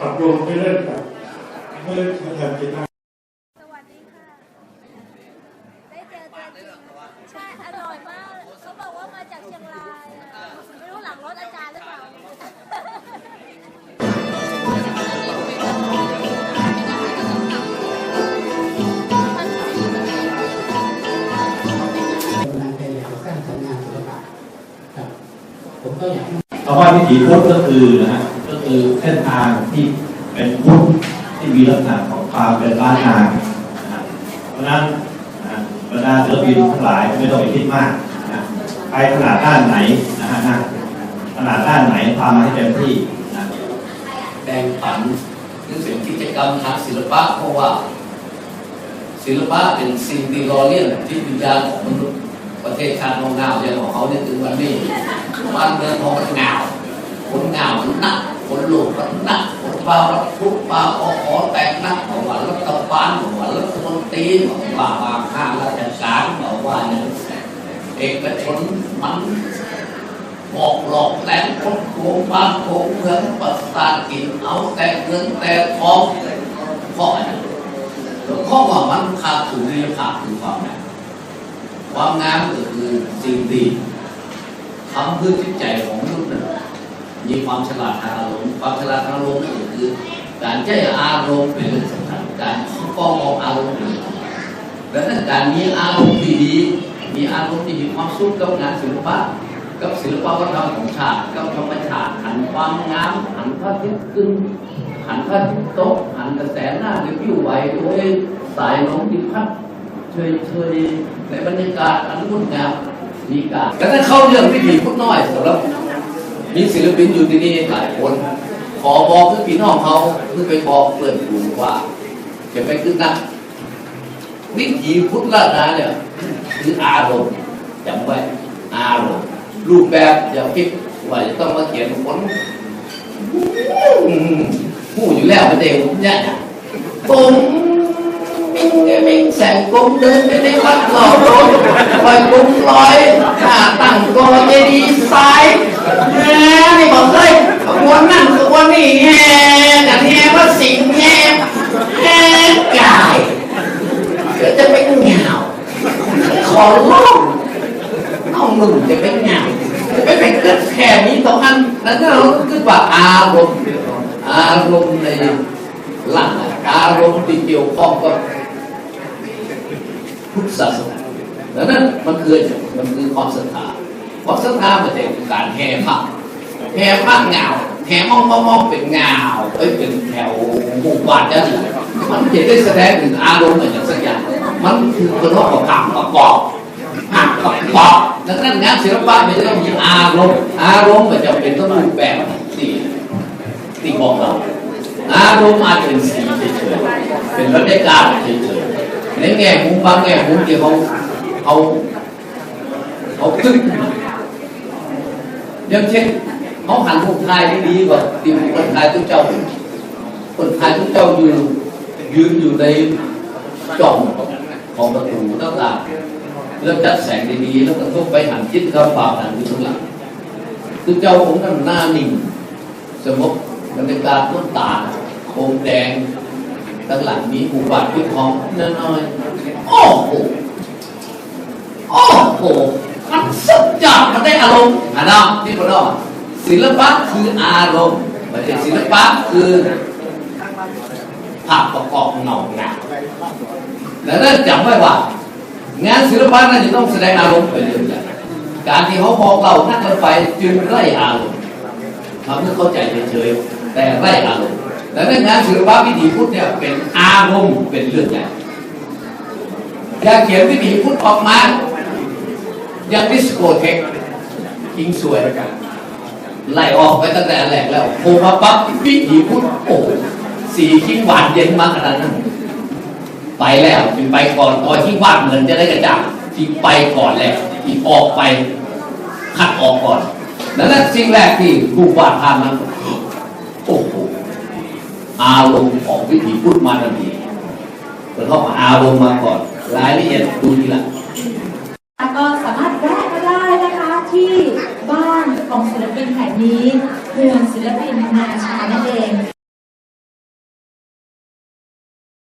ปรับปรุงไม่เล่นแบบไม่เล่นมาแทนกีตาร์ คำว่าวิถีพุทธก็คือนะฮะก็คือเส้นทางที่เป็นพุทธที่มีลักษณะของความเป็นล้านนาเพราะนั้นบรรดาศิลปินทั้งหลายไม่ต้องไปคิดมากนะไปขนาดด้านไหนนะฮะขนาดด้านไหนทำให้เต็มที่นะแบ่งปันหรือเป็นกิจกรรมทางศิลปะเพราะว่า ศิลปะเป็นสิ่งที่รอเลี้ยงจิตวิญญาณของมนุษย์ ประเทศชาติของงาวอย่างของเขาเนี่ยถึงวันนี้บ้านเมืองของมันเงาคนเงามันหนักคนโลกมันหนักคนปลารับทุกปลาออขอแตกหนักบอกว่ารัฐบาลบอกว่ารัฐมนตรีบอกว่าบางข้าราชการบอกว่าเนี่ยเอกชนมันบอกหลอกแหลมคนโกงบ้านโกงเมืองประสาทกินเอาแต่เงินแต่ทองเพราะอะไรเพราะว่ามันขาดทุนนี่ขาดคือความงาม ความงามก็คือสิ่งดีทำเพื่อจิตใจของมนุษย์มีความฉลาดทางอารมณ์ความฉลาดทางอารมณ์ก็คือ การใช้อารมณ์เป็นเรื่องสำคัญการฟ้องมออารมณ์เป็นเรื่องสำคัญดังนั้นการมีอารมณ์ที่ดีมีอารมณ์ที่มีความสุขกับงานศิลปะกับศิลปวัฒนธรรมของชาติกับธรรมชาติหันความงามหันพระอาทิตย์ขึ้นหันพระอาทิตย์ตกหันกระแสหน้าที่พิ้วไหวโดยสายลมที่พัด เชยเชยในบรรยากาศอันงดงามมีการแล้วถ้าเข้าเรื่องพิธีพุทธน้อยสำหรับมีศิลปินอยู่ที่นี่หลายคน ขอบอกคือพี่น้องเขาคือไปบอกเพื่อนกลุ่มว่าจะไปขึ้นนักวิถีพุทธรานาเนี่ยคืออารมณ์จำไว้อารมณ์รูปแบบอย่าคิดว่าจะต้องมาเขียนคนผู้อยู่แล้วไม่ได้ผมเนี่ยผมมิงมิง แสงกลมเดินไปในวัดหล่อรถคอยกลมลอยหน้าตั้งกอเจดีย์ซ้ายแหมนี่บอกเลยขบวนนั่นขบวนนี่แห่กันแห่ว่าสิงแห่แห่กายเดี๋ยวจะไปเหงาขอร้องน้องหนุ่มจะเป็นงาจะไม่เป็นเกิดแค่นี้ตรงนั้นนั่นก็เราคือว่าอารมณ์อารมณ์ในหลังอารมณ์ที่เกี่ยวข้องกับ พุทธศาสนาดังนั้นมันคือมันคือความศรัทธาความศรัทธามันจะเป็นการแห่พระแห่พระเงาแห่มองมองเป็นเงาเอ้ยเป็นแถวหมู่บ้านนั่นแหละมันจะได้แสดงถึงอารมณ์อย่างสักอย่างมันคือคนว่าประกอบประกอบหักกับปอกดังนั้นงานศิลปะมันจะต้องมีอารมณ์อารมณ์มันจะเป็นต้องรูปแบบสี่ที่บอกเราอารมณ์อาจจะเป็นสีเฉยเป็นบรรยากาศเฉย ในแง่มุมบางแง่มุมที่เขาเขาเขาตึ้งขึ้นอย่างเช่นเขาหันรูปไทยดีกว่าที่คนไทยทุกเจ้าคนไทยทุกเจ้ายืนยืนอยู่ในจ่องของประตูต่างๆแล้วจัดแสงดีๆแล้วก็ทุกไปหันจิตเข้าปากหันอยู่ข้างหลังคือเจ้าของท่านหน้านิ่งสมบรรยากาศต้นตาลโคมแดง ข้างหลังมีหูบาดพิทองน้อยโอ้โหโอ้โหมันสุดยอดมันได้อารมณ์อะนาะที่ผมบอกศิลปะคืออารมณ์ไม่ใช่ศิลปะคือภาพประกอบเงาหนาดังนั้นจำไว้ว่า งานศิลปะนั้นจะต้องแสดงอารมณ์ไปเรื่อยๆการที่เขาบอกเรานั่งรถไฟจึงไร้อารมณ์ทำให้เข้าใจเฉยๆแต่ไร้อารมณ์ ดังนั้นงานศิลปะวิถีพุทธเนี่ยเป็นอารมณ์เป็นเรื่องใหญ่อย่าเขียนวิถีพุทธออกมาอย่างดิสโกเทคทิ้งสวยไล่ออกไปตั้งแต่อันแรกแล้วโผล่มาปั๊บวิถีพุทธโอ้สีทิ้งหวานเย็นมากขนาดนั้นไปแล้วจึงไปก่อนตอนที่ว่างเงินจะได้กระจ่างที่ไปก่อนแล้วที่ออกไปคัดออกก่อนดังนั้นสิ่งแรกที่ผู้วาดภาพนั้น อารมณ์ของวิถีพุทธมาทันทีเปิดเข้าอารมณ์มาก่อน รายละเอียดดูทีหละก็สามารถแวะมาได้นะคะที่บ้านของศิลปินแห่งนี้เมืองศิลปินนานาชาตินั่นเอง